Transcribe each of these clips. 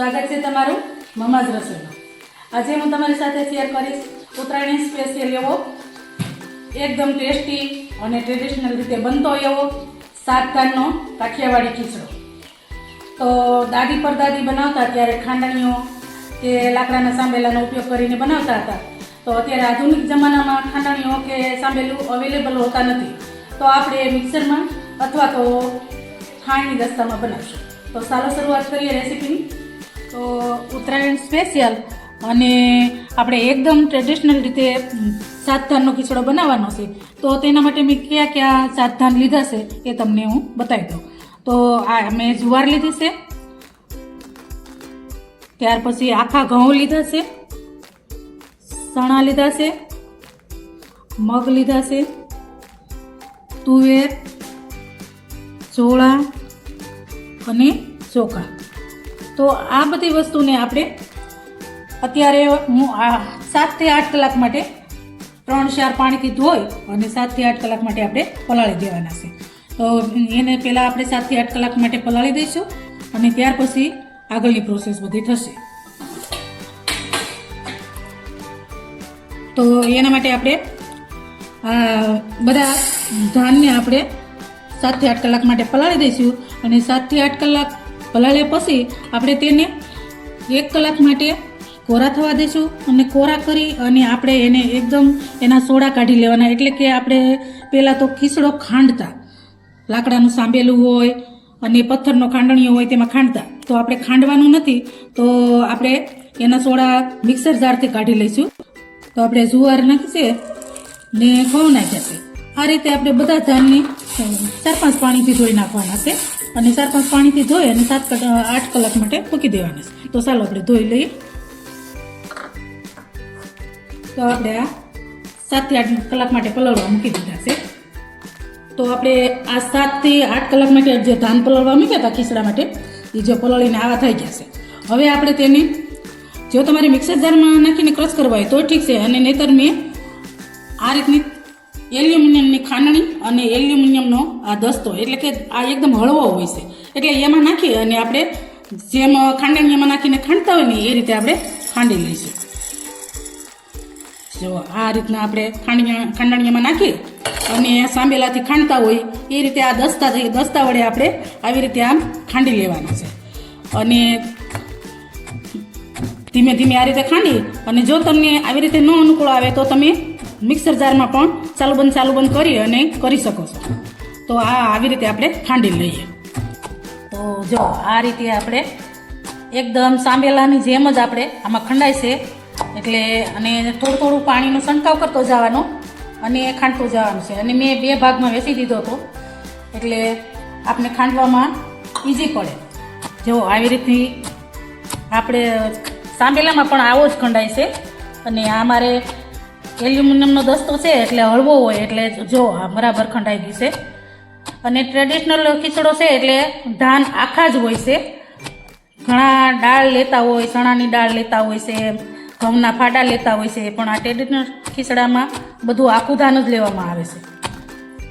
સ્વાગત છે તમારું મમાજ રસોઈમાં આજે હું તમારી સાથે શેર કરીશ ઉત્તરાયણી સ્પેશિયલ એવો, એકદમ ટેસ્ટી અને ટ્રેડિશનલ રીતે બનતો એવો સાત ધાનનો કાઠિયાવાડી ખીચડો. તો દાદી પરદાદી બનાવતા ત્યારે ખાંડણીઓ કે લાકડાના સાંભેલાનો ઉપયોગ કરીને બનાવતા હતા. તો અત્યારે આધુનિક જમાનામાં ખાંડણીઓ કે સાંભેલું અવેલેબલ હોતા નથી. તો આપણે મિક્સરમાં અથવા તો ખાંડની દસ્તામાં બનાવશું. તો ચાલો શરૂઆત કરીએ રેસીપીની તો ઉત્તરાયણ સ્પેશિયલ અને આપણે એકદમ ટ્રેડિશનલ રીતે સાત ધાનનો ખીચડો બનાવવાનો છે. તો તેના માટે મેં કયા કયા સાત ધાન લીધા છે એ તમને હું બતાવી દઉં. તો આ મેં જુવાર લીધી છે. ત્યાર પછી આખા ઘઉં લીધા છે. ચણા લીધા છે. મગ લીધા છે. તુવેર, ચોળા અને ચોખા. તો આ બધી વસ્તુને આપણે અત્યારે હું સાતથી આઠ કલાક માટે ત્રણ ચાર પાણીથી ધોઈ અને સાતથી આઠ કલાક માટે આપણે પલાળી દેવાના છે. તો એને પહેલાં આપણે સાતથી આઠ કલાક માટે પલાળી દઈશું અને ત્યાર પછી આગળની પ્રોસેસ બધી થશે. તો એના માટે આપણે આ બધા ધાનને આપણે સાતથી આઠ કલાક માટે પલાળી દઈશું અને સાતથી આઠ કલાક પલાળ્યા પછી આપણે તેને એક કલાક માટે કોરા થવા દઈશું અને કોરા કરી અને આપણે એને એકદમ એના સોડા કાઢી લેવાના. એટલે કે આપણે પહેલાં તો ખીસડો ખાંડતા. લાકડાનું સાંભેલું હોય અને પથ્થરનો ખાંડણીઓ હોય તેમાં ખાંડતા. તો આપણે ખાંડવાનું નથી, તો આપણે એના સોડા મિક્સર જારથી કાઢી લઈશું. તો આપણે જુવાર નાખીશે ને ઘઉં નાખ્યા છે. આ રીતે આપણે બધા ધાનને ચાર પાંચ પાણીથી ધોઈ નાખવાના છે. અને ચાર પાંચ પાણીથી ધોઈ અને સાત આઠ કલાક માટે મૂકી દેવાના છે. તો ચાલો આપણે ધોઈ લઈએ. તો આપણે આ સાતથી આઠ કલાક માટે પલળવા મૂકી દીધા છે. તો આપણે આ સાતથી આઠ કલાક માટે જે ધાન પલળવા મૂક્યા હતા ખીચડા માટે, એ જે પલળીને આવા થઈ ગયા છે. હવે આપણે તેને, જો તમારે મિક્સર જારમાં નાખીને ક્રશ કરવા હોય તો ઠીક છે. અને નહીતર મેં આ રીતની એલ્યુમિનિયમની ખાંડણી અને એલ્યુમિનિયમનો આ દસ્તો, એટલે કે આ એકદમ હળવો હોય છે. એટલે એમાં નાખી અને આપણે જેમ ખાંડણી એમાં નાખીને ખાંડતા હોય ને એ રીતે આપણે ખાંડી લઈશું. જો આ રીતના આપણે ખાંડણી ખાંડણીમાં નાખી અને સાંભેલાથી ખાંડતા હોય એ રીતે આ દસ્તા દસ્તા વડે આપણે આવી રીતે આમ ખાંડી લેવાના છે. અને ધીમે ધીમે આ રીતે ખાંડી અને જો તમને આવી રીતે ન અનુકૂળ આવે તો તમે મિક્સર જારમાં પણ ચાલુ બંધ ચાલુ બંધ કરી અને કરી શકો છો. તો આ આવી રીતે આપણે ખાંડી લઈએ. તો જો આ રીતે આપણે એકદમ સાંભેલાની જેમ જ આપણે આમાં ખંડાય છે. એટલે અને થોડું થોડું પાણીનો છંટકાવ કરતો જવાનો અને ખાંડતો જવાનું છે. અને મેં બે ભાગમાં વેચી દીધો હતો. એટલે આપણે ખાંડવામાં ઇઝી પડે. જો આવી રીતની આપણે સાંભેલામાં પણ આવો જ ખંડાય છે. અને આ મારે એલ્યુમિનિયમનો દસ્તો છે એટલે હળવો હોય એટલે જો આ બરાબર ખંડાઈ ગઈ અને ટ્રેડિશનલ ખીચડો છે એટલે ધાન આખા જ હોય છે. ઘણા દાળ લેતા હોય, ચણાની દાળ લેતા હોય છે, ઘઉંના ફાડા લેતા હોય છે, પણ આ ટ્રેડિશનલ ખીચડામાં બધું આખું ધાન જ લેવામાં આવે છે.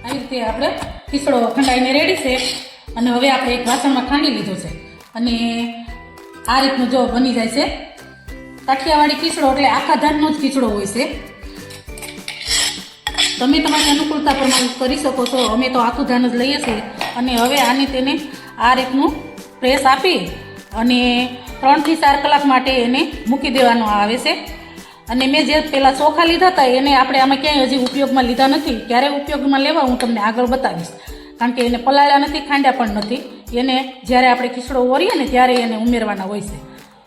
આવી રીતે આપણે ખીચડો ખંડાઈને રેડી છે અને હવે આપણે એક વાસણમાં ખાંડી લીધો છે. અને આ રીતનું જો બની જાય છે. કાઠિયાવાડી ખીચડો એટલે આખા ધાનનો જ ખીચડો હોય છે. તમે તમારી અનુકૂળતા પ્રમાણે કરી શકો છો. અમે તો આખું ધ્યાન જ લઈએ છીએ. અને હવે આને તેને આ રીતનું પ્રેસ આપી અને ત્રણથી ચાર કલાક માટે એને મૂકી દેવાનો આવે છે. અને મેં જે પહેલાં ચોખા લીધા હતા, એને આપણે આમાં ક્યાંય હજી ઉપયોગમાં લીધા નથી. ક્યારે ઉપયોગમાં લેવા હું તમને આગળ બતાવીશ. કારણ કે એને પલાળ્યા નથી, ખાંડ્યા પણ નથી. એને જ્યારે આપણે ખીચડો ઓરીએ ને ત્યારે એને ઉમેરવાના હોય છે.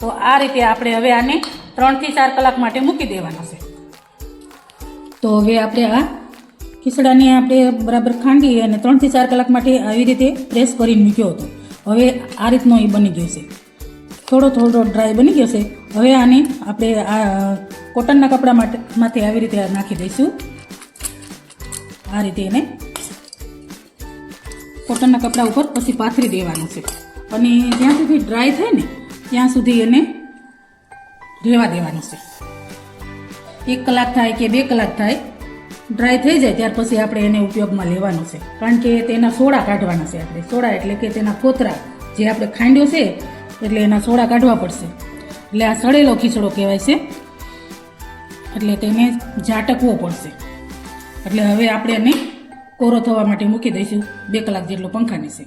તો આ રીતે આપણે હવે આને ત્રણથી ચાર કલાક માટે મૂકી દેવાના છે. તો હવે આપણે આ ખીચડાને આપણે બરાબર ખાંડી અને ત્રણથી ચાર કલાક માટે આવી રીતે પ્રેસ કરીને મૂક્યો હતો. હવે આ રીતનો એ બની ગયો છે. થોડો થોડો ડ્રાય બની ગયો છે. હવે આને આપણે આ કોટનના કપડા માટે માંથી આવી રીતે નાખી દઈશું. આ રીતે એને કોટનના કપડા ઉપર પછી પાથરી દેવાનું છે. અને જ્યાં સુધી ડ્રાય થાય ને, ત્યાં સુધી એને રહેવા દેવાનું છે. એક કલાક થાય કે બે કલાક થાય ડ્રાય થઈ જાય, ત્યાર પછી આપણે એને ઉપયોગમાં લેવાનું છે. કારણ કે તેના સોડા કાઢવાના છે આપણે. સોડા એટલે કે તેના કોતરા, જે આપણે ખાંડ્યો છે, એટલે એના સોડા કાઢવા પડશે. એટલે આ સડેલો ખીચડો કહેવાય છે. એટલે તેને ઝાટકવો પડશે. એટલે હવે આપણે એને કોરો થવા માટે મૂકી દઈશું. બે કલાક જેટલો પંખા નીચે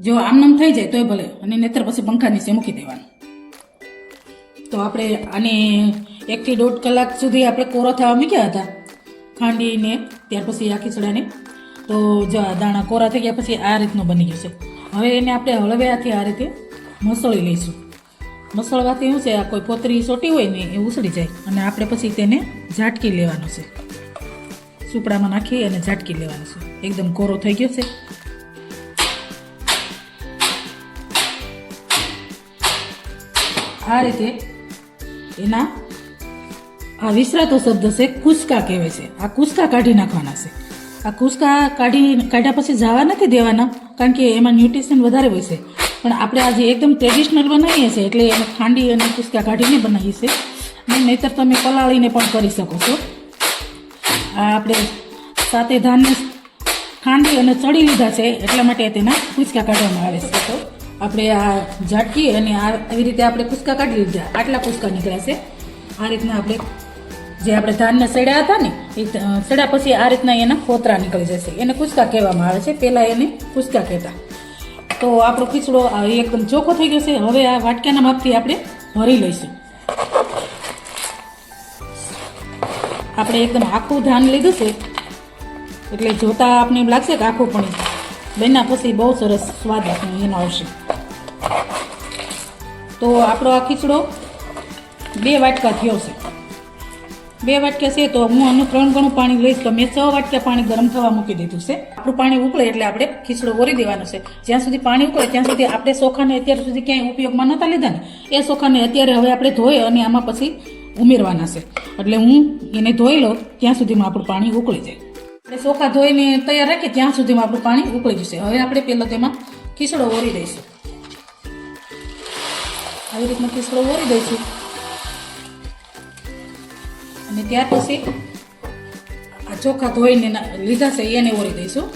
જો આમનામ થઈ જાય તોય ભલે, અને નેતર પછી પંખા નીચે મૂકી દેવાનું. તો આપણે આને એકથી દોઢ કલાક સુધી આપણે કોરો થવા મૂક્યા હતા. ખાંડીને, ત્યાર પછી આ ખીચડાને. તો જો દાણા કોરા થઈ ગયા પછી આ રીતનું બની ગયું છે. હવે એને આપણે હળવ્યાથી આ રીતે મસળી લઈશું. મસળવાથી શું છે? આ કોઈ પોતરી સોટી હોય ને એ ઉસળી જાય અને આપણે પછી તેને ઝાટકી લેવાનું છે. સુપડામાં નાખી અને ઝાટકી લેવાનું છે. એકદમ કોરો થઈ ગયો છે. આ રીતે એના આ વિસરાતો શબ્દ છે કુસકા કહેવાય છે. આ કુસકા કાઢી નાખવાના છે. આ કુસકા કાઢી કાઢ્યા પછી જવા નથી દેવાના, કારણ કે એમાં ન્યુટ્રિશન વધારે હોય છે. પણ આપણે આજે એકદમ ટ્રેડિશનલ બનાવીએ છીએ, એટલે એને ખાંડી અને કુસકા કાઢીને બનાવીએ છીએ. અને નહીતર તમે પલાળીને પણ કરી શકો છો. આ આપણે સાથે ધાનને ખાંડી અને ચડી લીધા છે, એટલા માટે તેના કુસકા કાઢવામાં આવે છે. તો આપણે આ ઝાટકી અને આ આવી રીતે આપણે કુસકા કાઢી લીધા. આટલા કુસકા નીકળ્યા છે. આ રીતના આપણે જે આપણે ધાનને સડ્યા હતા ને, એ સડ્યા પછી આ રીતના એના ફોતરા નીકળી જશે. એને કુચકા કહેવામાં આવે છે. પહેલાં એને કુચકા કહેતા. તો આપણો ખીચડો એકદમ ચોખ્ખો થઈ ગયો છે. હવે આ વાટક્યાના માપથી આપણે ભરી લઈશું. આપણે એકદમ આખું ધાન લીધું છે. એટલે જોતા આપણે એમ લાગશે કે આખું પણ બન્યા પછી બહુ સરસ સ્વાદ આપણે એનો આવશે. તો આપણો આ ખીચડો બે વાટકા થયો છે. બે વાટકા છે તો હું આનું ત્રણ ગણું પાણી લઈશ તો મેં છ વાટકા પાણી ગરમ થવા મૂકી દીધું છે. આપણું પાણી ઉકળે એટલે આપણે ખીચડો ઓરી દેવાનો છે. જ્યાં સુધી પાણી ઉકળે ત્યાં સુધી આપણે ચોખાને અત્યાર સુધી ક્યાંય ઉપયોગમાં નહોતા લીધા ને. એ ચોખાને અત્યારે હવે આપણે ધોઈ અને આમાં પછી ઉમેરવાના છે. એટલે હું એને ધોઈ લઉં ત્યાં સુધીમાં આપણું પાણી ઉકળી જાય. આપણે ચોખા ધોઈને તૈયાર રાખીએ ત્યાં સુધીમાં આપણું પાણી ઉકળી જશે. હવે આપણે પહેલાં તેમાં ખીચડો ઓરી દઈશું. આવી રીતના ખીચડો ઓરી દઈશું. અને ત્યાર પછી આ ચોખા ધોઈને લીધા છે, એને ઓળી દઈશું.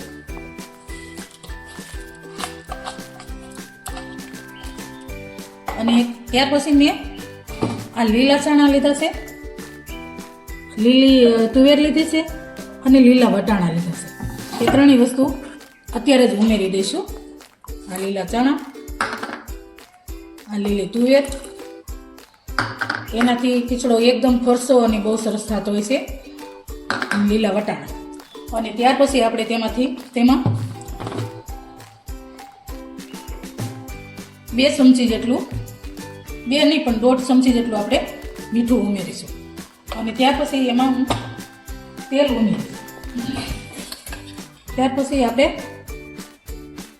અને ત્યાર પછી મેં આ લીલા ચણા લીધા છે. લીલી તુવેર લીધી છે અને લીલા વટાણા લીધા છે. એ ત્રણેય વસ્તુ અત્યારે જ ઉમેરી દઈશું. આ લીલા ચણા, આ લીલી તુવેર એનાથી ખીચડો એકદમ ફરસો અને બહુ સરસ થતો હોય છે. લીલા વટાણા. અને ત્યાર પછી આપણે તેમાંથી, તેમાં બે ચમચી જેટલું, બે નહીં પણ દોઢ ચમચી જેટલું આપણે મીઠું ઉમેરીશું. અને ત્યાર પછી એમાં તેલ ઉમેરીશ. ત્યાર પછી આપણે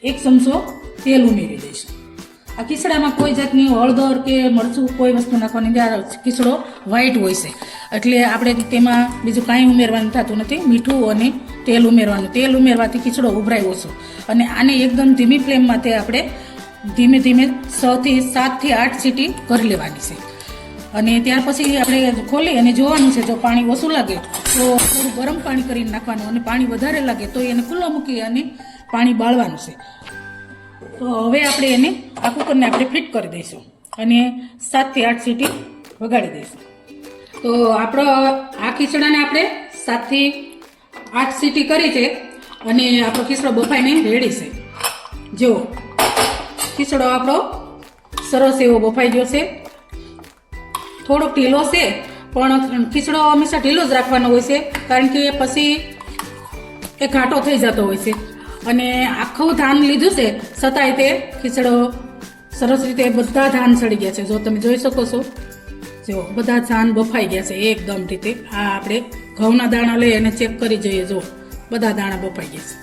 એક ચમચો તેલ ઉમેરી દઈશું. આ ખીચડામાં કોઈ જાતની હળદર કે મરચું કોઈ વસ્તુ નાખવાની. આ ખીચડો વ્હાઈટ હોય છે. એટલે આપણે તેમાં બીજું કાંઈ ઉમેરવાનું થતું નથી, મીઠું અને તેલ ઉમેરવાનું. તેલ ઉમેરવાથી ખીચડો ઉભરાય ઓછો અને આને એકદમ ધીમી ફ્લેમમાં આપણે ધીમે ધીમે છથી સાતથી આઠ સીટી કરી લેવાની છે. અને ત્યાર પછી આપણે ખોલી અને જોવાનું છે, જો પાણી ઓછું લાગે તો થોડું ગરમ પાણી કરીને નાખવાનું અને પાણી વધારે લાગે તો એને ખુલ્લો મૂકી અને પાણી બાળવાનું છે. તો હવે આપણે એને આ કુકરને આપણે ફિટ કરી દઈશું અને સાતથી આઠ સીટી વગાડી દઈશું. તો આપણો આ ખીચડાને આપણે સાતથી આઠ સીટી કરી છે અને આપણો ખીચડો બફાઈને રેડી છે. જુઓ ખીચડો આપણો સરસ એવો બફાઈ ગયો છે. થોડોક ઢીલો છે, પણ ખીચડો હંમેશા ઢીલો જ રાખવાનો હોય છે, કારણ કે પછી એ ઘાટો થઈ જતો હોય છે. અને આખું ધાન લીધું છે, છતાંય તે ખીચડો સરસ રીતે બધા ધાન સડી ગયા છે. જો તમે જોઈ શકો છો, જો બધા ધાન બફાઈ ગયા છે એકદમ રીતે. આ આપણે ઘઉંના દાણા લઈ અને ચેક કરી જોઈએ. જો બધા દાણા બફાઈ ગયા છે.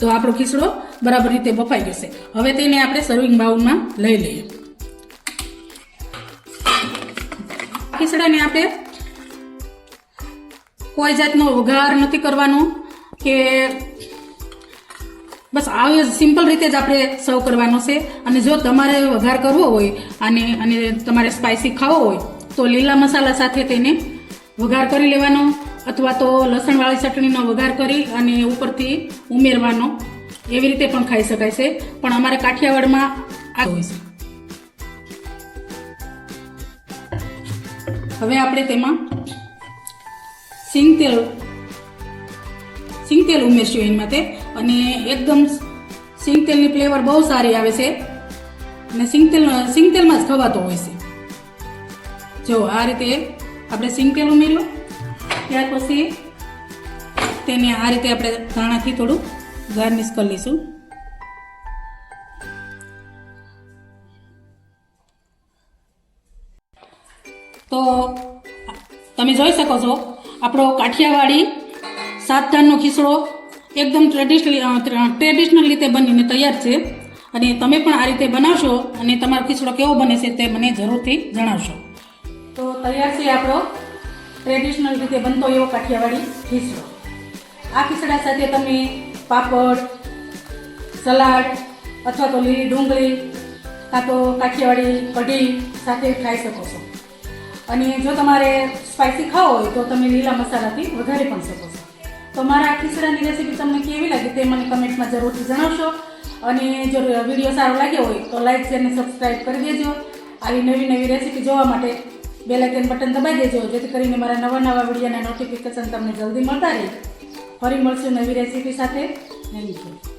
તો આપણો ખીચડો બરાબર રીતે બફાઈ ગયો છે. હવે તેને આપણે સર્વિંગ બાઉલમાં લઈ લઈએ. ખીચડાને આપણે કોઈ જાતનો વઘાર નથી કરવાનો કે બસ આવી સિમ્પલ રીતે જ આપણે સર્વ કરવાનો છે. અને જો તમારે વઘાર કરવો હોય અને અને તમારે સ્પાઇસી ખાવો હોય, તો લીલા મસાલા સાથે તેને વઘાર કરી લેવાનો. અથવા તો લસણવાળી ચટણીનો વઘાર કરી અને ઉપરથી ઉમેરવાનો. એવી રીતે પણ ખાઈ શકાય છે. પણ અમારે કાઠિયાવાડમાં આ હોય છે. હવે આપણે તેમાં સિંગતેલ સિંગતેલ સિંગ તેલ ઉમેરશું એની માટે. અને એકદમ સિંગ તેલની ફ્લેવર બહુ સારી આવે છે. અને સિંગ તેલ, સિંગ તેલમાં જ ખવાતો હોય છે. જો આ રીતે આપણે સિંગ તેલ ઉમેર્યું, ત્યાર પછી તેને આ રીતે આપણે ધાણાથી થોડું ગાર્નિશ કરી લઈશું. તો તમે જોઈ શકો છો, આપણો કાઠિયાવાડી સાત ધાનનો ખીચડો એકદમ ટ્રેડિશનલ ટ્રેડિશનલ રીતે બનીને તૈયાર છે. અને તમે પણ આ રીતે બનાવશો અને તમારો ખીચડો કેવો બને છે તે મને જરૂરથી જણાવશો. તો તૈયાર છે આપણો ટ્રેડિશનલ રીતે બનતો એવો કાઠિયાવાડી ખીચડો. આ ખીચડા સાથે તમે પાપડ, સલાડ અથવા તો લીલી ડુંગળી કાં તો કાઠિયાવાડી કઢી સાથે ખાઈ શકો છો. અને જો તમારે સ્પાઇસી ખાવો હોય તો તમે લીલા મસાલાથી વધારે પણ શકો છો. તો મારા આ રેસીપી તમને કેવી લાગી તે મને કમેન્ટમાં જરૂરથી જણાવશો. અને જો વીડિયો સારો લાગ્યો હોય તો લાઈક, શેર અને સબસ્ક્રાઈબ કરી દેજો. આવી નવી નવી રેસીપી જોવા માટે બેલ બટન દબાઈ દેજો, જેથી કરીને મારા નવા નવા વિડીયોના નોટિફિકેશન તમને જલ્દી મળતા રહે. ફરી મળશું નવી રેસીપી સાથે. યુ